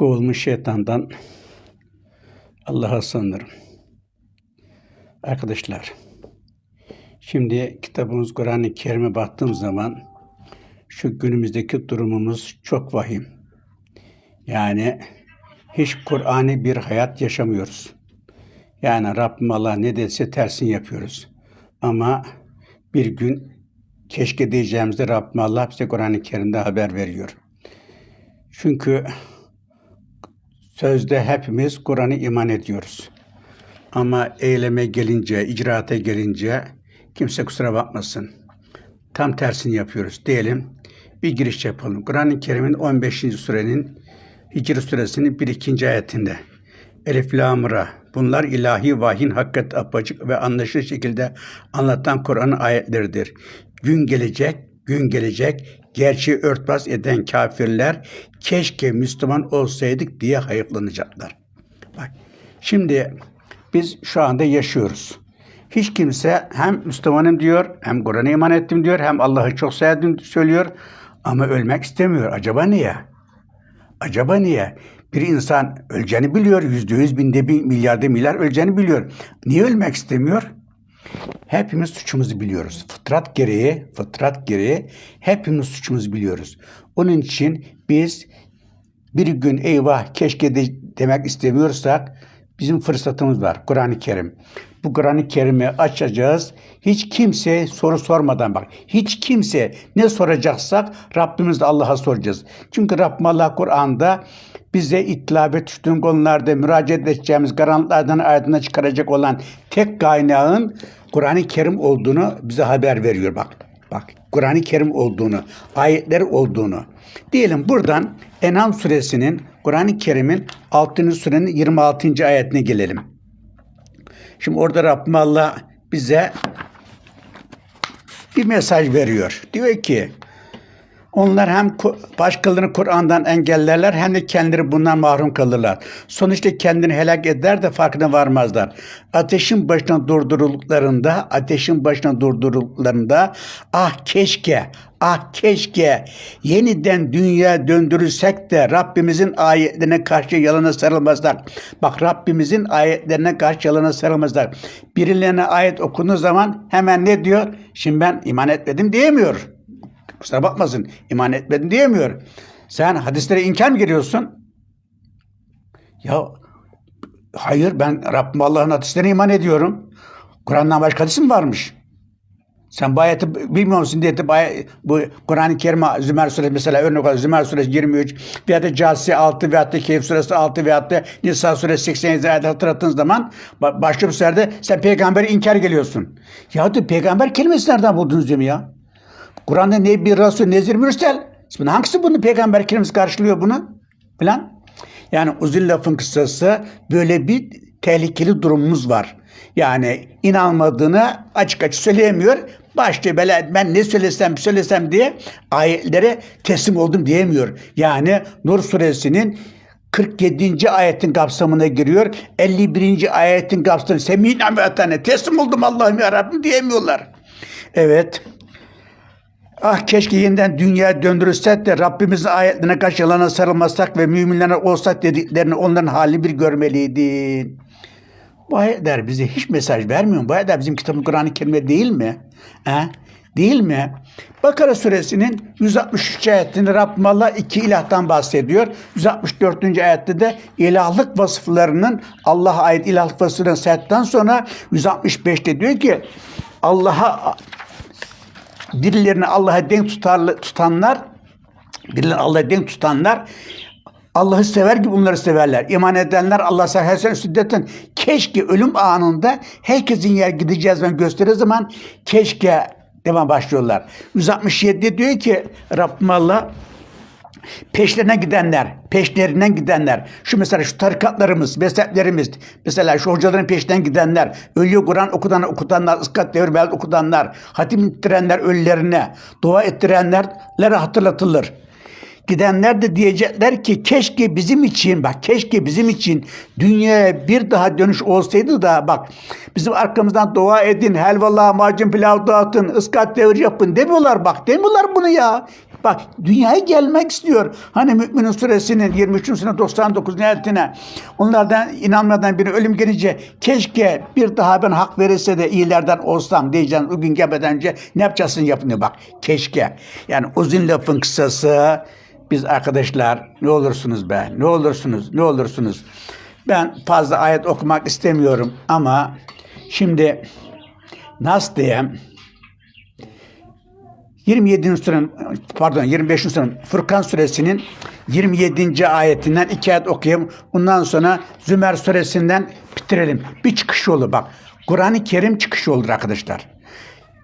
kovulmuş şeytandan Allah'a sığınırım. Arkadaşlar, şimdi kitabımız Kur'an-ı Kerim'e baktığım zaman şu günümüzdeki durumumuz çok vahim. Yani hiç Kur'an'ı bir hayat yaşamıyoruz. Yani Rabbim Allah ne dese tersini yapıyoruz. Ama bir gün keşke diyeceğimizde Rabbim Allah bize Kur'an-ı Kerim'de haber veriyor. Çünkü sözde hepimiz Kur'an'a iman ediyoruz. Ama eyleme gelince, icraata gelince kimse kusura bakmasın. Tam tersini yapıyoruz diyelim. Bir giriş yapalım. Kur'an-ı Kerim'in 15. surenin Hicr suresinin 1 2. ayetinde. Elif Lam Ra. Bunlar ilahi vahyin hakikat apacık ve anlaşılır şekilde anlatan Kur'an'ın ayetleridir. Gün gelecek, gün gelecek, gerçeği örtbas eden kafirler keşke Müslüman olsaydık diye hayıflanacaklar. Bak, şimdi biz şu anda yaşıyoruz. Hiç kimse hem Müslümanım diyor, hem Kur'an'a iman ettim diyor, hem Allah'ı çok sevdim söylüyor ama ölmek istemiyor. Acaba niye? Acaba niye? Bir insan öleceğini biliyor, yüzde yüz, binde bin, milyarda milyar öleceğini biliyor. Niye ölmek istemiyor? Hepimiz suçumuzu biliyoruz. Fıtrat gereği, fıtrat gereği hepimiz suçumuzu biliyoruz. Onun için biz bir gün eyvah keşke de demek istemiyorsak bizim fırsatımız var. Kur'an-ı Kerim. Bu Kur'an-ı Kerim'i açacağız. Hiç kimse soru sormadan bak. Hiç kimse ne soracaksak Rabbimiz Allah'a soracağız. Çünkü Rabbim Allah Kur'an'da bize itlaf ve düştüğün konularda müracaat edeceğimiz karanlıklardan aydınlığa çıkaracak olan tek kaynağın Kur'an-ı Kerim olduğunu bize haber veriyor bak. Bak Kur'an-ı Kerim olduğunu, ayetler olduğunu. Diyelim buradan Enam suresinin Kur'an-ı Kerim'in 6. surenin 26. ayetine gelelim. Şimdi orada Rabbim Allah bize bir mesaj veriyor. Diyor ki onlar hem başkalarını Kur'an'dan engellerler hem de kendileri bundan mahrum kalırlar. Sonuçta kendini helak eder de farkına varmazlar. Ateşin başına durdurulduklarında, ateşin başına durdurulduklarında ah keşke, ah keşke yeniden dünya döndürülsek de Rabbimizin ayetlerine karşı yalana sarılmazlar. Bak Rabbimizin ayetlerine karşı yalana sarılmazlar. Birilerine ayet okunduğu zaman hemen ne diyor? Şimdi ben iman etmedim diyemiyor. Kusura bakmasın iman etmedin diyemiyor. Sen hadislere inkar mı giriyorsun? Ya hayır ben Rabbim Allah'ın hadislerine iman ediyorum. Kur'an'dan başka hadis mi varmış? Sen bu ayeti bilmiyor musun diye bu, Kur'an-ı Kerim Zümer suresi mesela örnek olarak Zümer suresi 23 veya da Câsiye 6 veya da Kehf suresi 6 veya da Nisa suresi 87 ayet hatırlattığın zaman ba- başka bir seferde sen peygamberi inkar geliyorsun. Ya da peygamber kelimesi nereden buldunuz diyorum ya? Kur'an'da ne bir Resul, nezir, mürsel. Şimdi hangisi bunu peygamber kelimesi karşılıyor bunu? Falan. Yani uzun lafın kısası böyle bir tehlikeli durumumuz var. Yani inanmadığını açık açık söyleyemiyor. Başta böyle ben ne söylesem söylesem diye ayetlere teslim oldum diyemiyor. Yani Nur suresinin 47. ayetin kapsamına giriyor. 51. ayetin kapsamına semînâ ve teslim oldum Allah'ım ya Rabbim diyemiyorlar. Evet. Ah keşke yeniden dünya döndürülsek de Rabbimizin ayetlerine karşı yalana sarılmasak ve müminlere olsak dediklerini onların halini bir görmeliydin. Bu ayetler bize hiç mesaj vermiyor? Bu ayetler bizim kitabımız Kur'an-ı Kerim'de değil mi? He? Değil mi? Bakara suresinin 163. ayetinde Rabbim Allah iki ilahtan bahsediyor. 164. ayette de ilahlık vasıflarının Allah'a ait ilahlık vasıflarını saydıktan sonra 165'te diyor ki Allah'a birilerini Allah'a denk tutar, tutanlar, birilerini Allah'a denk tutanlar Allah'ı sever gibi bunları severler. İman edenler Allah sever. Her sene şiddetten keşke ölüm anında herkesin yer gideceğiz ben gösterir zaman keşke devam başlıyorlar. 167 diyor ki Rabbim Allah peşlerine gidenler, peşlerinden gidenler, şu mesela şu tarikatlarımız, mezheplerimiz, mesela şu hocaların peşinden gidenler, ölüyor Kur'an okudan, okutanlar, ıskat devir belki okutanlar, hatim ettirenler ölülerine, dua ettirenlerlere hatırlatılır. Gidenler de diyecekler ki keşke bizim için bak keşke bizim için dünyaya bir daha dönüş olsaydı da bak bizim arkamızdan dua edin helvalı macun pilav dağıtın ıskat devir yapın demiyorlar bak demiyorlar bunu ya. Bak dünyaya gelmek istiyor. Hani Müminin suresinin 23. sene 99 ayetine onlardan inanmadan biri ölüm gelince keşke bir daha ben hak verirse de iyilerden olsam diyeceğim o gün gelmeden önce ne yapacaksın yapın bak keşke. Yani uzun lafın kısası biz arkadaşlar ne olursunuz be ne olursunuz ne olursunuz. Ben fazla ayet okumak istemiyorum ama şimdi nasıl diyeyim 27. surenin pardon 25. surenin Furkan suresinin 27. ayetinden iki ayet okuyayım. Ondan sonra Zümer suresinden bitirelim. Bir çıkış yolu bak. Kur'an-ı Kerim çıkış yoludur arkadaşlar.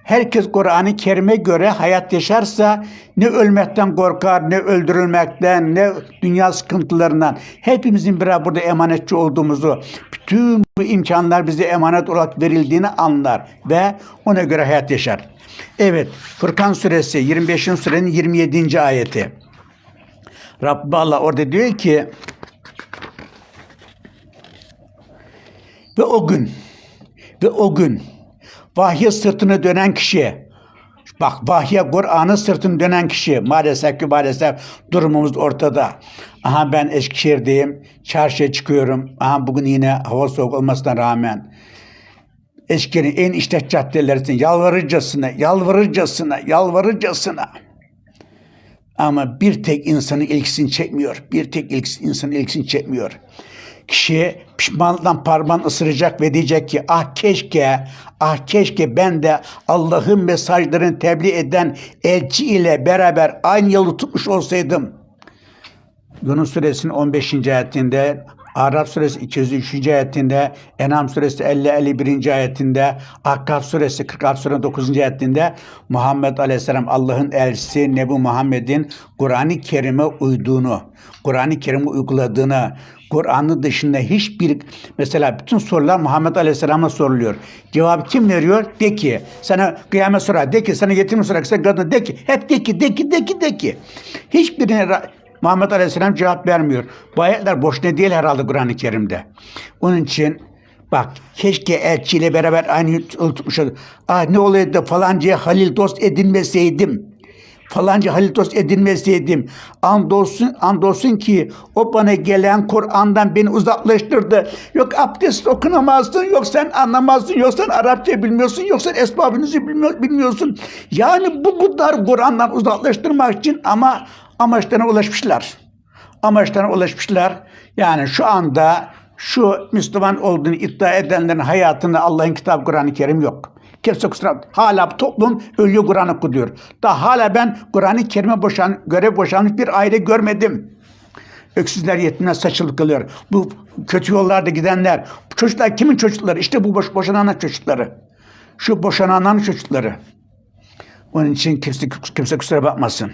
Herkes Kur'an-ı Kerim'e göre hayat yaşarsa ne ölmekten korkar, ne öldürülmekten, ne dünya sıkıntılarından. Hepimizin birer burada emanetçi olduğumuzu, bütün bu imkanlar bize emanet olarak verildiğini anlar ve ona göre hayat yaşar. Evet, Furkan suresi 25. surenin 27. ayeti. Rabbi Allah orada diyor ki ve o gün ve o gün vahye sırtını dönen kişi bak vahye Kur'an'ı sırtını dönen kişi maalesef ki maalesef durumumuz ortada. Aha ben Eskişehir'deyim. Çarşıya çıkıyorum. Aha bugün yine hava soğuk olmasına rağmen Eskişehir'in en işlek caddelerinde yalvarırcasına, yalvarırcasına, yalvarırcasına. Ama bir tek insanın ilgisini çekmiyor. Bir tek insanın ilgisini çekmiyor. Kişi pişmanlıktan parmağını ısıracak ve diyecek ki ah keşke, ah keşke ben de Allah'ın mesajlarını tebliğ eden elçi ile beraber aynı yolu tutmuş olsaydım. Yunus suresinin 15. ayetinde, Araf suresi 203. ayetinde, Enam suresi 50-51. ayetinde, Akkaf suresi 46 suresi 9. ayetinde Muhammed Aleyhisselam Allah'ın elçisi Nebi Muhammed'in Kur'an-ı Kerim'e uyduğunu, Kur'an-ı Kerim'i uyguladığını, Kur'an'ın dışında hiçbir mesela bütün sorular Muhammed Aleyhisselam'a soruluyor. Cevabı kim veriyor? De ki sana kıyamet sorar. De ki sana yetim sorar. Sana kadın de ki hep de ki de ki de ki de ki. Hiçbirine Muhammed Aleyhisselam cevap vermiyor. Bu ayetler boşuna değil herhalde Kur'an-ı Kerim'de. Onun için bak keşke elçiyle beraber aynı yolu tutmuş olsaydım. Ah ne olaydı da falancaya Halil dost edinmeseydim falanca Halil dost edinmeseydim. Andolsun, andolsun ki o bana gelen Kur'an'dan beni uzaklaştırdı. Yok abdest okunamazsın, yok sen anlamazsın, yok sen Arapça bilmiyorsun, yok sen esbabınızı bilmiyor, bilmiyorsun. Yani bu bunlar Kur'an'dan uzaklaştırmak için ama amaçlarına ulaşmışlar. Amaçlarına ulaşmışlar. Yani şu anda şu Müslüman olduğunu iddia edenlerin hayatında Allah'ın kitabı Kur'an-ı Kerim yok. Kimse kusura hala toplum ölüyor Kur'an okuyor. Daha hala ben Kur'an-ı Kerim'e boşan, görev boşanmış bir aile görmedim. Öksüzler yetimler saçılık kalıyor. Bu kötü yollarda gidenler. Çocuklar kimin çocukları? İşte bu boş, boşananların çocukları. Şu boşananların çocukları. Onun için kimse, kimse kusura bakmasın.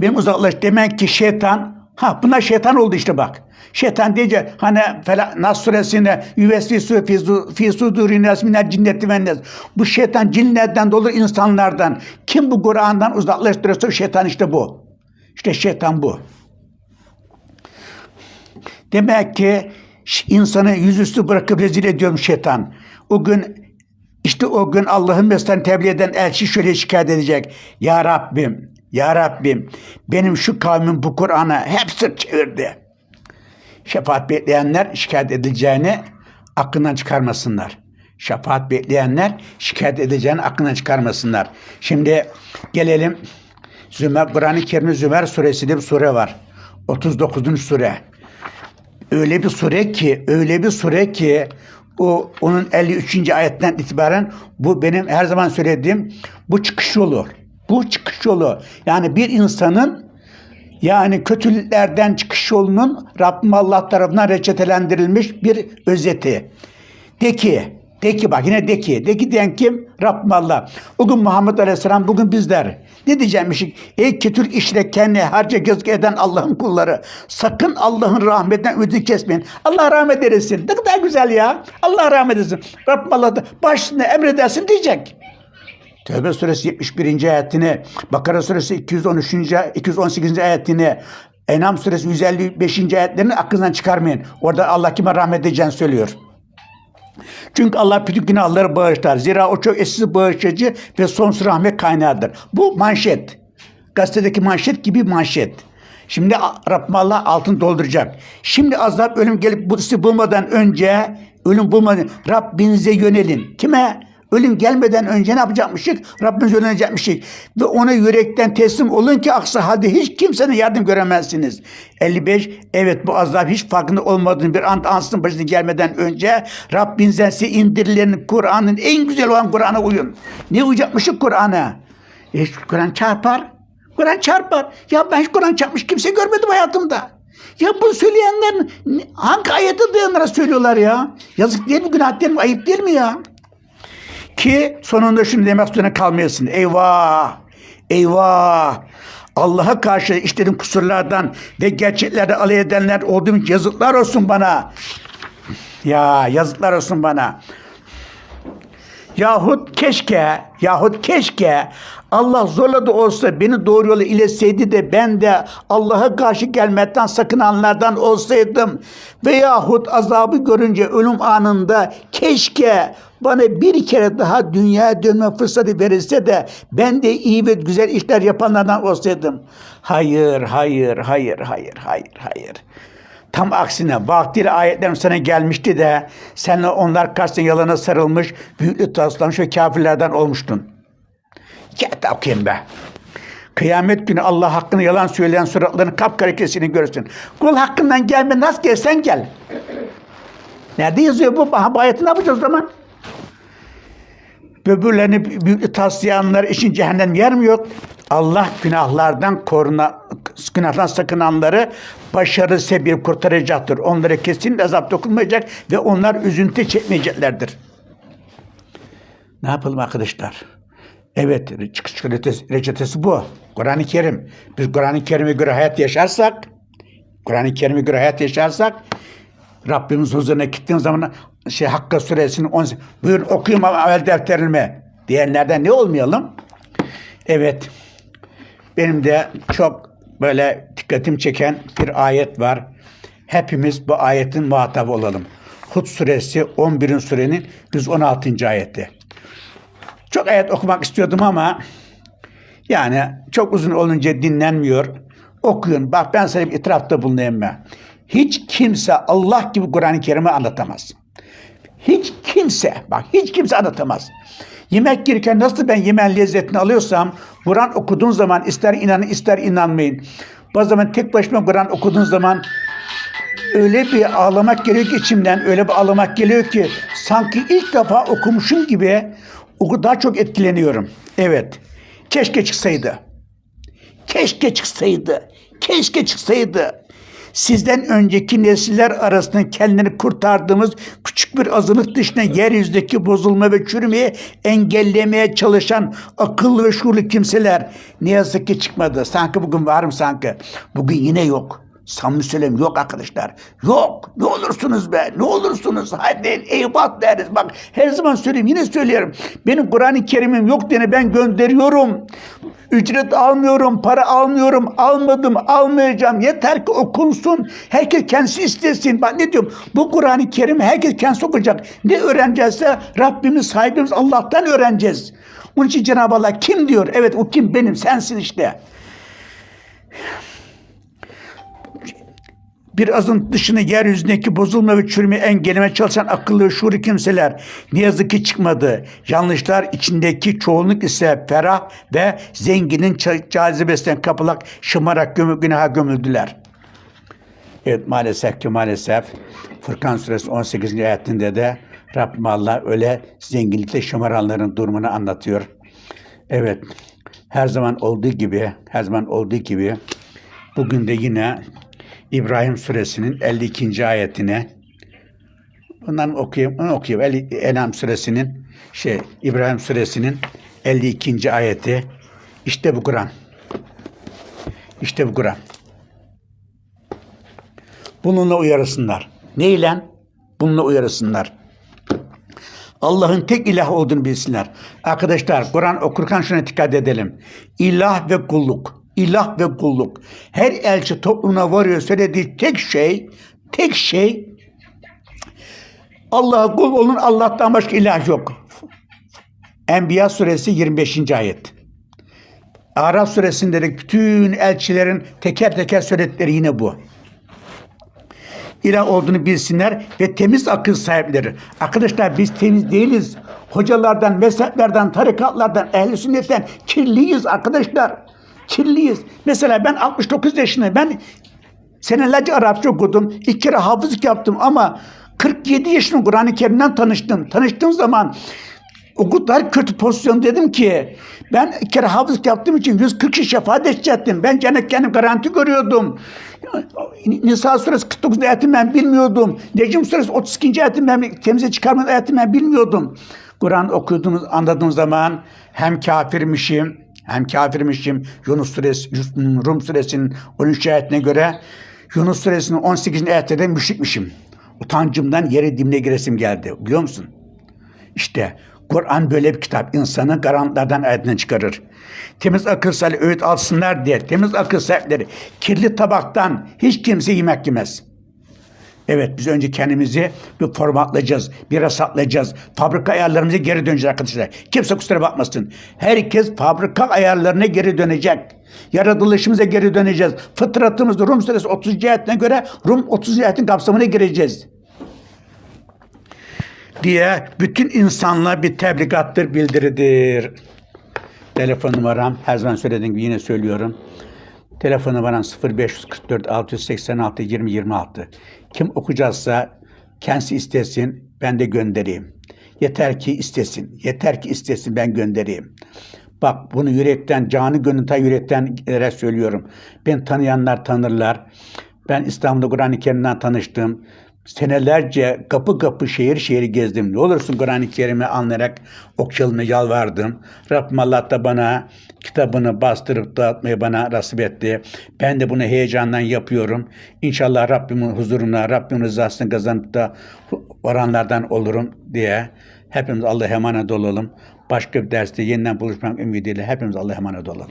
Benim uzaklaş demek ki şeytan ha buna şeytan oldu işte bak. Şeytan deyince hani Nas suresinde yüvesvisu fi suduri nas minel cinneti ve. Bu şeytan cinlerden dolu insanlardan. Kim bu Kur'an'dan uzaklaştırıyorsa şeytan işte bu. İşte şeytan bu. Demek ki insanı yüzüstü bırakıp rezil ediyorum şeytan. O gün işte o gün Allah'ın mesajını tebliğ eden elçi şöyle şikayet edecek. Ya Rabbim, Ya Rabbim benim şu kavmin bu Kur'an'a hep sırt çevirdi. Şefaat bekleyenler şikayet edileceğini aklından çıkarmasınlar. Şefaat bekleyenler şikayet edeceğini aklından çıkarmasınlar. Şimdi gelelim Zümer, Kur'an-ı Kerim'de Zümer suresi diye bir sure var. 39. sure öyle bir sure ki, öyle bir sure ki o onun 53. ayetten itibaren bu benim her zaman söylediğim bu çıkış yolu. Bu çıkış yolu. Yani bir insanın yani kötülüklerden çıkış yolunun Rabbim Allah tarafından reçetelendirilmiş bir özeti. De ki, de ki bak yine de ki. De ki diyen kim? Rabbim Allah. O gün Muhammed Aleyhisselam, bugün bizler. Ne diyeceğim? Ey kötülük işle kendi harca gözgü eden Allah'ın kulları. Sakın Allah'ın rahmetinden ümidini kesmeyin. Allah rahmet eylesin. Ne kadar güzel ya. Allah rahmet eylesin. Rabbim Allah da başına emredersin diyecek. Tevbe suresi 71. ayetini, Bakara suresi 213. 218. ayetini, Enam suresi 155. ayetlerini aklınızdan çıkarmayın. Orada Allah kime rahmet edeceğini söylüyor. Çünkü Allah bütün günahları bağışlar. Zira o çok eşsiz bağışlayıcı ve sonsuz rahmet kaynağıdır. Bu manşet. gazetedeki manşet gibi manşet. Şimdi Rabbim Allah altın dolduracak. Şimdi azap ölüm gelip bu bulmadan önce ölüm bulmadan Rabbinize yönelin. Kime? Ölüm gelmeden önce ne yapacakmışık? Rabbimize yönelecekmişik. Ve ona yürekten teslim olun ki aksi halde hiç kimsenin yardım göremezsiniz. 55. Evet bu azap hiç farkında olmadığını bir ant ansın başına gelmeden önce Rabbinizden size indirilen Kur'an'ın en güzel olan Kur'an'a uyun. Ne uyacakmışık Kur'an'a? E, Kur'an çarpar. Kur'an çarpar. Ya ben hiç Kur'an çarpmış kimse görmedim hayatımda. Ya bu söyleyenler hangi ayete dayanarak söylüyorlar ya? Yazık değil mi, günah değil mi, ayıp değil mi ya? Ki sonunda şunu demek zorunda kalmayasın. Eyvah! Eyvah! Allah'a karşı işlediğim kusurlardan ve gerçeklerden alay edenler olduğum yazıklar olsun bana. Ya yazıklar olsun bana. Yahut keşke, yahut keşke Allah zorla da olsa beni doğru yola iletseydi de ben de Allah'a karşı gelmekten sakınanlardan olsaydım. Veyahut azabı görünce ölüm anında keşke bana bir kere daha dünyaya dönme fırsatı verilse de ben de iyi ve güzel işler yapanlardan olsaydım. Hayır, hayır, hayır, hayır, hayır, hayır. Tam aksine vaktiyle ayetlerim sana gelmişti de senle onlar karşısında yalana sarılmış, büyüklü taslamış ve kafirlerden olmuştun. Gel be. Kıyamet günü Allah hakkını yalan söyleyen suratlarının kapkara kesini görürsün. Kul hakkından gelme nasıl gelsen gel. Nerede yazıyor bu? Ha, bu ayeti ne yapacağız o zaman? Böbürlerini taslayanlar için cehennem yer mi yok? Allah günahlardan koruna, günahdan sakınanları başarı sebebi kurtaracaktır. Onlara kesin azap dokunmayacak ve onlar üzüntü çekmeyeceklerdir. Ne yapalım arkadaşlar? Evet, çıkış reçetesi, bu. Kur'an-ı Kerim. Biz Kur'an-ı Kerim'e göre hayat yaşarsak, Kur'an-ı Kerim'e göre hayat yaşarsak, Rabbimiz huzuruna gittiğin zaman şey Hakka suresinin 10 buyur okuyayım amel defterime diyenlerden ne olmayalım? Evet. Benim de çok böyle dikkatim çeken bir ayet var. Hepimiz bu ayetin muhatabı olalım. Hud suresi 11. surenin 116. ayeti. Çok ayet okumak istiyordum ama yani çok uzun olunca dinlenmiyor. Okuyun. Bak ben sana bir itirafta bulunayım ben. Hiç kimse Allah gibi Kur'an-ı Kerim'i anlatamaz. Hiç kimse, bak hiç kimse anlatamaz. Yemek yerken nasıl ben yemeğin lezzetini alıyorsam, Kur'an okuduğun zaman ister inanın ister inanmayın. Bazı zaman tek başıma Kur'an okuduğun zaman öyle bir ağlamak geliyor ki içimden, öyle bir ağlamak geliyor ki sanki ilk defa okumuşum gibi daha çok etkileniyorum. Evet, keşke çıksaydı. Keşke çıksaydı. Keşke çıksaydı. Sizden önceki nesiller arasında kendini kurtardığımız küçük bir azınlık dışında yeryüzündeki bozulma ve çürümeyi engellemeye çalışan akıllı ve şuurlu kimseler ne yazık ki çıkmadı. Sanki bugün var mı sanki? Bugün yine yok. Söyleyeyim yok arkadaşlar. Yok. Ne olursunuz be. Ne olursunuz. Hadi eyvah deriz. Bak her zaman söyleyeyim yine söylüyorum. Benim Kur'an-ı Kerim'im yok diye ben gönderiyorum. Ücret almıyorum, para almıyorum, almadım, almayacağım. Yeter ki okunsun. Herkes kendisi istesin. Bak ne diyorum? Bu Kur'an-ı Kerim herkes kendisi okuyacak. Ne öğreneceğizse Rabbimiz, sahibimiz Allah'tan öğreneceğiz. Onun için Cenab-ı Allah kim diyor? Evet o kim? Benim, sensin işte. Bir azın dışını yeryüzündeki bozulma ve çürümeyi engelleme çalışan akıllı ve şuurlu kimseler ne yazık ki çıkmadı. Yanlışlar içindeki çoğunluk ise ferah ve zenginin cazibesinden kapılak şımarak gömü, günaha gömüldüler. Evet maalesef ki maalesef Furkan suresi 18. ayetinde de Rabbim Allah öyle zenginlikle şımaranların durumunu anlatıyor. Evet her zaman olduğu gibi her zaman olduğu gibi bugün de yine İbrahim suresinin 52. ayetine bundan okuyayım, onu okuyayım. Enam suresinin şey İbrahim suresinin 52. ayeti işte bu Kur'an. İşte bu Kur'an. Bununla uyarısınlar. Neyle? Bununla uyarısınlar. Allah'ın tek ilah olduğunu bilsinler. Arkadaşlar Kur'an okurken şuna dikkat edelim. İlah ve kulluk. İlah ve kulluk. Her elçi toplumuna varıyor söylediği tek şey, tek şey Allah'a kul olun Allah'tan başka ilah yok. Enbiya suresi 25. ayet. Araf suresindeki bütün elçilerin teker teker söyledikleri yine bu. İlah olduğunu bilsinler ve temiz akıl sahipleri. Arkadaşlar biz temiz değiliz. Hocalardan, mezheplerden, tarikatlardan, ehli sünnetten kirliyiz arkadaşlar. Kirliyiz. Mesela ben 69 yaşındayım. Ben senelerce Arapça okudum. İlk kere hafızlık yaptım ama 47 yaşında Kur'an-ı Kerim'den tanıştım. Tanıştığım zaman o kadar kötü pozisyon dedim ki ben bir kere hafızlık yaptığım için 140 kişi şefaat edecektim. Ben cennet kendim garanti görüyordum. Nisa suresi 49 ayetini ben bilmiyordum. Necm suresi 32. ayetini ben temize çıkarmanın ayetini ben bilmiyordum. Kur'an okuduğumuz anladığım zaman hem kafirmişim hem kafirmişim Yunus suresi Rum suresinin 13. ayetine göre Yunus suresinin 18. ayette de müşrikmişim. Utancımdan yere dimle giresim geldi. Biliyor musun? İşte Kur'an böyle bir kitap. insanı karanlıklardan ayetinden çıkarır. Temiz akıl sahibi öğüt alsınlar diye. Temiz akıl sahipleri kirli tabaktan hiç kimse yemek yemez. Evet biz önce kendimizi bir formatlayacağız. Bir rasatlayacağız. Fabrika ayarlarımıza geri döneceğiz arkadaşlar. Kimse kusura bakmasın. Herkes fabrika ayarlarına geri dönecek. Yaratılışımıza geri döneceğiz. Fıtratımız Rum suresi 30. ayetine göre Rum 30. ayetin kapsamına gireceğiz diye bütün insanlığa bir tebligattır, bildiridir. Telefon numaram her zaman söylediğim gibi yine söylüyorum. Telefon numaram 0544 686 20 26. Kim okuyacaksa kendisi istesin, ben de göndereyim. Yeter ki istesin, yeter ki istesin ben göndereyim. Bak bunu yürekten, canı gönülden yürekten gelerek söylüyorum. Ben tanıyanlar tanırlar. Ben İstanbul'da Kur'an-ı Kerim'den tanıştım. Senelerce kapı kapı şehir şehir gezdim. Ne olursun Kur'an-ı Kerim'i anlayarak okuyalım yalvardım. Rabbim Allah da bana kitabını bastırıp dağıtmayı bana nasip etti. Ben de bunu heyecandan yapıyorum. İnşallah Rabbimin huzuruna, Rabbimin rızasını kazanıp da varanlardan olurum diye. Hepimiz Allah'a emanet olalım. Başka bir derste yeniden buluşmak ümidiyle hepimiz Allah'a emanet olalım.